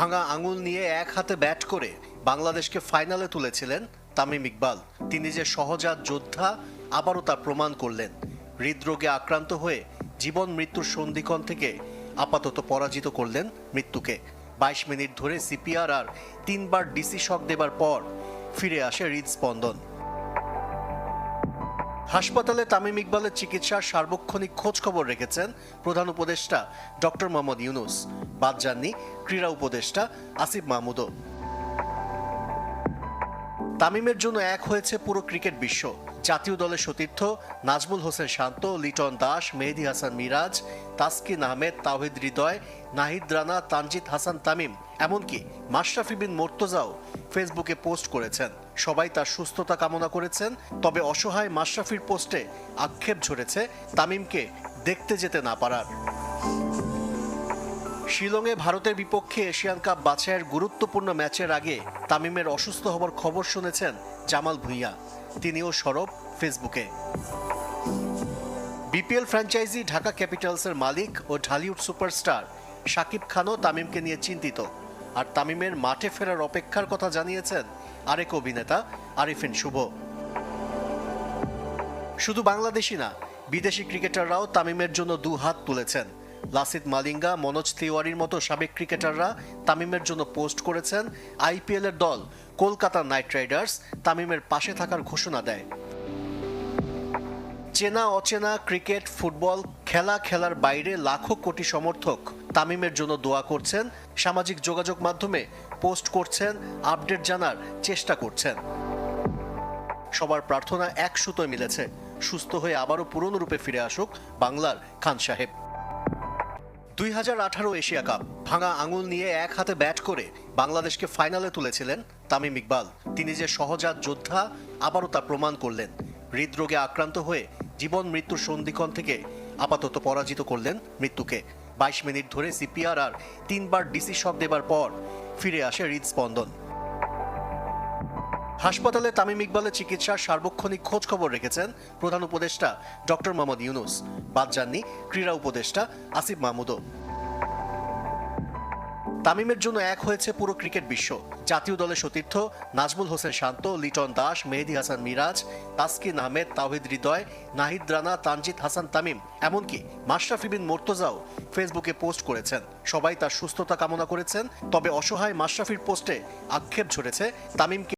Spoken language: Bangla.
ভাঙা আঙুল নিয়ে এক হাতে ব্যাট করে বাংলাদেশকে ফাইনালে তুলেছিলেন তামিম ইকবাল। তিনি যে সহজাত যোদ্ধা, আবারও তা প্রমাণ করলেন। হৃদরোগে আক্রান্ত হয়ে জীবন মৃত্যুর সন্ধিক্ষণ থেকে আপাতত পরাজিত করলেন মৃত্যুকে। বাইশ মিনিট ধরে সিপিআর আর তিনবার ডিসি শক দেবার পর ফিরে আসে হৃদস্পন্দন। হাসপাতালে তামিম ইকবালের চিকিৎসার সার্বক্ষণিক খোঁজ খবর রেখেছেন প্রধান উপদেষ্টা ডক্টর মোহাম্মদ ইউনুস। বাদ যাননি ক্রীড়া উপদেষ্টা আসিফ মাহমুদও। তামিমের জন্য এক হয়েছে পুরো ক্রিকেট বিশ্ব। জাতীয় দলের সতীর্থ নাজমুল হোসেন শান্ত, লিটন দাস, মেহেদি হাসান মিরাজ, তাসকিন আহমেদ, তাওহিদ হৃদয়, নাহিদ রানা, তানজিদ হাসান তামিম, এমনকি মাশরাফি বিন মোর্তজাও ফেসবুকে পোস্ট করেছেন। সবাই তার সুস্থতা কামনা করেছেন, তবে অসহায় মাশরাফির পোস্টে আক্ষেপ ঝরেছে তামিমকে দেখতে যেতে না পারার। শিলংয়ে ভারতের বিপক্ষে এশিয়ান কাপ বাছাইয়ের গুরুত্বপূর্ণ ম্যাচের আগে তামিমের অসুস্থ হবার খবর শুনেছেন জামাল ভুঁইয়া। তিনিও সরব ফেসবুকে। বিপিএল ফ্র্যাঞ্চাইজি ঢাকা ক্যাপিটালসের মালিক ও ঢালিউড সুপারস্টার শাকিব খানও তামিমকে নিয়ে চিন্তিত। আর তামিমের মাঠে ফেরার অপেক্ষার কথা জানিয়েছেন আরেক অভিনেতা, আরিফিন শুভ। শুধু বাংলাদেশি না, বিদেশি ক্রিকেটাররাও তামিমের জন্য দু হাত তুলেছেন। লাসিদ মালিঙ্গা, মনোজ তিওয়ারির মতো সাবেক ক্রিকেটাররা তামিমের জন্য পোস্ট করেছেন। আইপিএলের দল, কলকাতা নাইট রাইডার্স, তামিমের পাশে থাকার ঘোষণা দেয়। চেনা অচেনা ক্রিকেট, ফুটবল, খেলা খেলার বাইরে লাখো কোটি সমর্থক তামিমের জন্য দোয়া করছেন, সামাজিক যোগাযোগ মাধ্যমে পোস্ট করছেন, আপডেট জানার চেষ্টা করছেন। সবার প্রার্থনা এক সুতোয় মিলেছে। সুস্থ হয়ে আবারও পুরনো রূপে ফিরে আসুক বাংলার খান সাহেব। দুই হাজার আঠারো এশিয়া কাপ, ভাঙা আঙুল নিয়ে এক হাতে ব্যাট করে বাংলাদেশকে ফাইনালে তুলেছিলেন তামিম ইকবাল। তিনি যে সহজাত যোদ্ধা, আবারও তা প্রমাণ করলেন। হৃদরোগে আক্রান্ত হয়ে জীবন মৃত্যুর সন্ধিক্ষণ থেকে আপাতত পরাজিত করলেন মৃত্যুকে। বাইশ মিনিট ধরে সিপিআর আর তিনবার ডিসি শক দেবার পর ফিরে আসে হৃদস্পন্দন। হাসপাতালে তামিম ইকবালের চিকিৎসার সার্বক্ষণিক খোঁজ খবর রেখেছেন প্রধান উপদেষ্টা ডক্টর মোহাম্মদ ইউনুস। বাদ যাননি ক্রীড়া উপদেষ্টা আসিফ মাহমুদও। তামিমের জন্য এক হয়েছে পুরো ক্রিকেট বিশ্ব। জাতীয় দলের সতীর্থ নাজমুল হোসেন শান্ত, লিটন দাস, মেহেদি হাসান মিরাজ, তাসকিন আহমেদ, তাওহিদ হৃদয়, নাহিদ রানা, তানজিদ হাসান তামিম। এমনকি মাশরাফি বিন মোর্তজাও ফেসবুকে পোস্ট করেছেন। সবাই তার সুস্থতা কামনা করেছেন, তবে অসহায় মাশরাফির পোস্টে আক্ষেপ ঝরেছে তামিমকে।